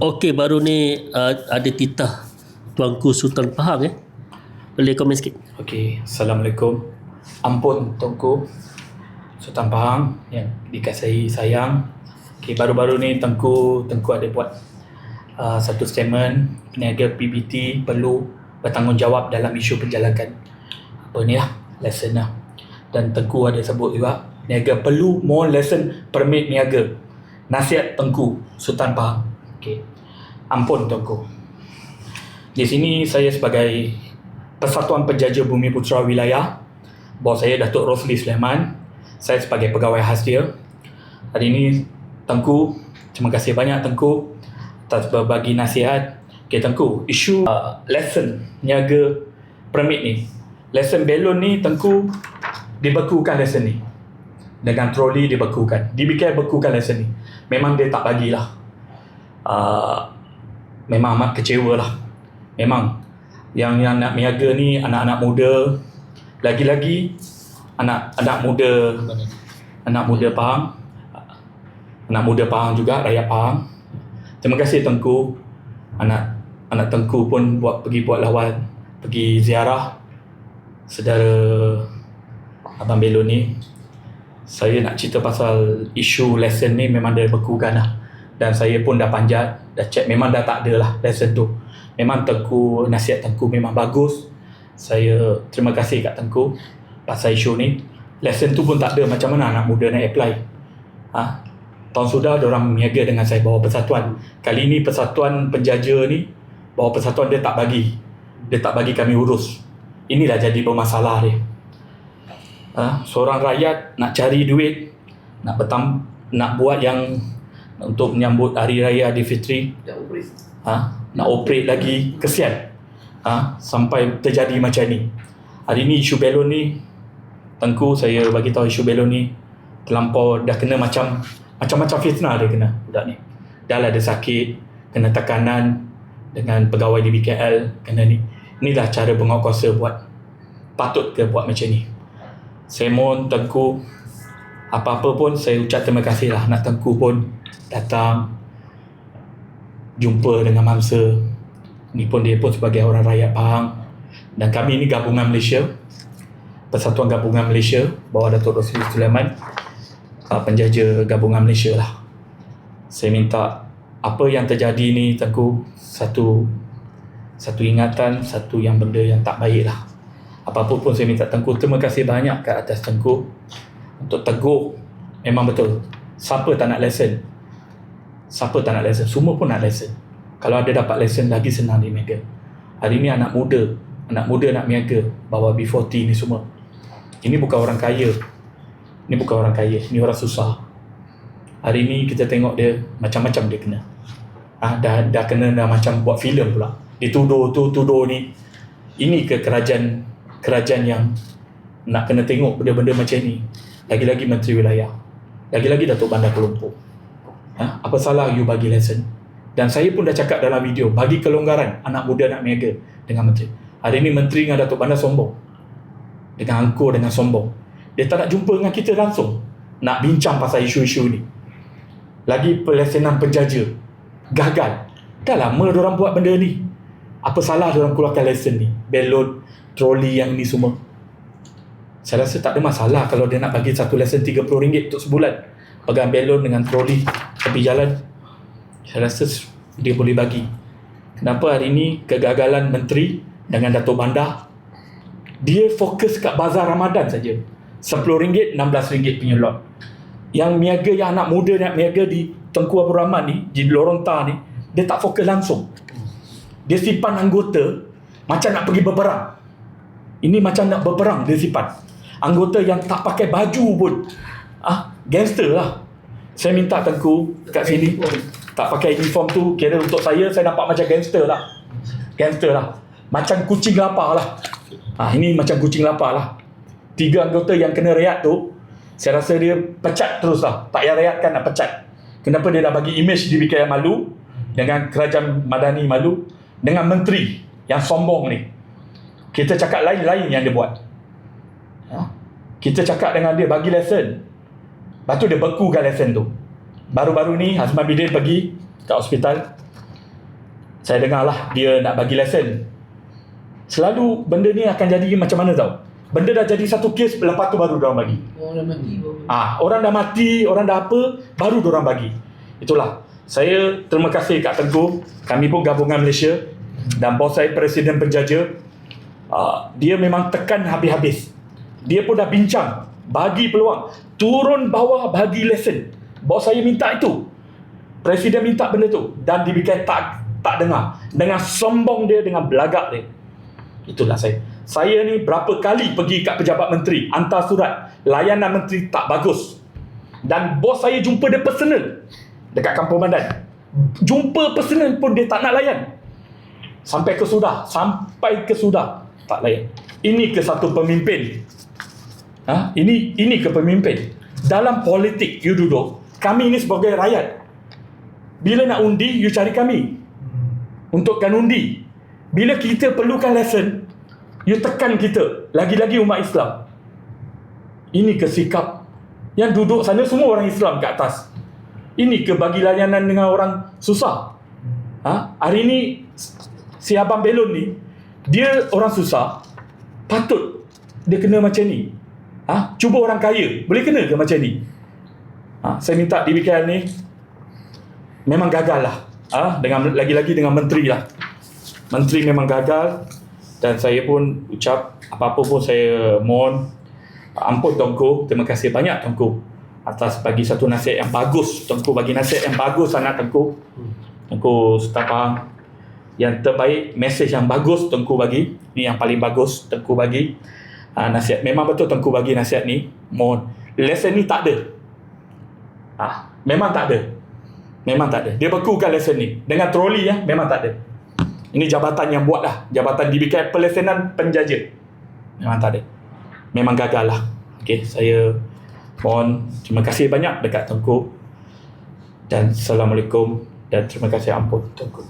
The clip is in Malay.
Okey baru ni uh, ada titah Tuanku Sultan Pahang eh. Boleh komen sikit? Okey, Assalamualaikum. Ampun Tuanku Sultan Pahang yang dikasihi sayang. Okey, baru-baru ni Tengku Tengku ada buat uh, satu statement peniaga PBT perlu bertanggungjawab dalam isu penjalakan apa ni lah, lesson lah. Dan Tengku ada sebut juga peniaga perlu more lesson permit niaga. Nasihat Tengku Sultan Pahang. Okey. Ampun Tengku. Di sini saya sebagai Persatuan Penjaja Bumi Putra Wilayah Bos saya Datuk Rosli Sulaiman Saya sebagai pegawai khas dia. Hari ini Tengku Terima kasih banyak Tengku Atas berbagi nasihat. Okay Tengku Isu uh, lesson Niaga permit ni. Lesson belon ni Tengku Dibekukan lesson ni. Dengan troli dibekukan. DBK bekukan lesson ni. Memang dia tak bagilah uh, Memang amat kecewa lah. Memang. Yang yang nak niaga ni Anak-anak muda. Lagi-lagi anak anak muda. Anak muda Pahang. Anak muda Pahang juga rakyat Pahang. Terima kasih Tengku. Anak anak Tengku pun buat pergi buat lawan pergi ziarah saudara Abang Belo ni. Saya nak cerita pasal isu lesson ni memang dia bekukan lah dan saya pun dah panjat dah check memang dah tak ada lah lesson tu memang Tengku nasihat Tengku memang bagus saya terima kasih kat Tengku pasal isu ni. Lesson tu pun tak ada macam mana anak muda nak apply. Ha? Tahun sudah orang niaga dengan saya bawa persatuan. Kali ni persatuan penjaja ni bawa persatuan dia tak bagi. Dia tak bagi kami urus. Inilah jadi bermasalah dia. Ha? Seorang rakyat nak cari duit, nak betam, nak buat yang untuk menyambut hari raya Aidilfitri. Ha? Nak operate lagi, kesian ha, sampai terjadi macam ni. Hari ni isu belon ni Tengku saya bagi tahu isu belon ni terlampau dah kena macam macam-macam fitnah dia kena budak ni. Dah lah dia sakit, kena tekanan dengan pegawai di BKL, kena ni. Inilah cara penguatkuasa buat. Patut ke buat macam ni. Saya mohon Tengku apa-apa pun saya ucap terima kasih lah. Nak Tengku pun datang jumpa dengan mangsa. Ni pun dia pun sebagai orang rakyat Pahang. Dan kami ni gabungan Malaysia Persatuan Gabungan Malaysia bawah Datuk Rosli Sulaiman uh, penjaja gabungan Malaysia lah. Saya minta apa yang terjadi ni Tengku satu satu ingatan satu yang benda yang tak baik lah. Apa pun saya minta Tengku. Terima kasih banyak ke atas Tengku untuk tegur memang betul siapa tak nak lesson siapa tak nak lesson semua pun nak lesson kalau ada dapat lesson lagi senang di Mega. Hari ni anak muda, anak muda nak Mega bawa B40 ni semua. Ini bukan orang kaya. Ini bukan orang kaya, ini orang susah. Hari ni kita tengok dia macam-macam dia kena. Ah dah dah kena dah macam buat filem pula. Dituduh tu tuduh ni. Ini ke kerajaan kerajaan yang nak kena tengok benda-benda macam ni. Lagi-lagi menteri wilayah. Lagi-lagi Datuk Bandar Kelompok. Ha? Apa salah you bagi lesson? Dan saya pun dah cakap dalam video, bagi kelonggaran anak muda nak mega dengan menteri. Hari ini menteri dengan Datuk Bandar sombong. Dengan angkur dengan sombong. Dia tak nak jumpa dengan kita langsung. Nak bincang pasal isu-isu ni. Lagi pelesenan penjaja. Gagal. Dah lama orang buat benda ni. Apa salah orang keluarkan lesen ni? Belon, troli yang ni semua. Saya rasa tak ada masalah kalau dia nak bagi satu lesen RM30 untuk sebulan. Pegang belon dengan troli tepi jalan saya rasa dia boleh bagi. Kenapa hari ini kegagalan menteri dengan Datuk Bandar dia fokus kat bazar Ramadan saja. RM10, RM16 punya lot. Yang niaga yang anak muda nak niaga di Tengku Abdul Rahman ni, di Loronta ni, dia tak fokus langsung. Dia simpan anggota macam nak pergi berperang. Ini macam nak berperang dia simpan. Anggota yang tak pakai baju pun. Ah, gangster lah. Saya minta Tengku kat sini. Tak pakai uniform tu kira untuk saya saya nampak macam gangster lah. Gangster lah. Macam kucing lapar lah. Ha, ini macam kucing lapar lah. Tiga anggota yang kena rehat tu saya rasa dia pecat terus lah. Tak payah rehat kan nak pecat. Kenapa dia dah bagi image di BKM malu dengan kerajaan madani malu dengan menteri yang sombong ni kita cakap lain-lain yang dia buat ha? kita cakap dengan dia bagi lesson lepas tu dia bekukan lesson tu Baru-baru ni Hazman Bidin pergi kat hospital. Saya dengar lah dia nak bagi lesen. Selalu benda ni akan jadi macam mana tau? Benda dah jadi satu kes, lepas tu baru diorang bagi. Orang dah mati. Ah, orang dah mati, orang dah apa, baru diorang bagi. Itulah. Saya terima kasih kat Tengku. Kami pun gabungan Malaysia dan bos saya Presiden Penjaja. Ah, dia memang tekan habis-habis. Dia pun dah bincang, bagi peluang, turun bawah bagi lesen. Bos saya minta itu. Presiden minta benda tu dan DBK tak tak dengar. Dengan sombong dia dengan belagak dia. Itulah saya. Saya ni berapa kali pergi kat pejabat menteri, hantar surat, layanan menteri tak bagus. Dan bos saya jumpa dia personal dekat kampung Bandan. Jumpa personal pun dia tak nak layan. Sampai ke sudah, sampai ke sudah tak layan. Ini ke satu pemimpin. Ha? Ini ini ke pemimpin. Dalam politik you duduk, kami ini sebagai rakyat. Bila nak undi, you cari kami. Untukkan undi. Bila kita perlukan lesson, you tekan kita. Lagi-lagi umat Islam. Ini ke sikap yang duduk sana semua orang Islam kat atas. Ini ke bagi layanan dengan orang susah. Ha? Hari ni si Abang Belon ni dia orang susah patut dia kena macam ni. Ha? Cuba orang kaya boleh kena ke macam ni? Ha? Saya minta DBKL ni memang gagal lah. Ha? Dengan lagi-lagi dengan menteri lah. Menteri memang gagal dan saya pun ucap apa-apa pun saya mohon ampun Tuanku. Terima kasih banyak Tuanku atas bagi satu nasihat yang bagus. Tuanku bagi nasihat yang bagus sangat Tuanku. Tuanku Setapang yang terbaik, mesej yang bagus Tuanku bagi. Ni yang paling bagus Tuanku bagi. Ha, nasihat. Memang betul Tuanku bagi nasihat ni. Mohon. Lesson ni tak ada. Ha, memang tak ada. Memang tak ada. Dia bekukan lesson ni. Dengan troli ya, memang tak ada. Ini jabatan yang buat lah. Jabatan DBK Pelesenan Penjaja. Memang tak ada. Memang gagal lah. Okay, saya mohon terima kasih banyak dekat Tengku. Dan Assalamualaikum dan terima kasih ampun Tengku.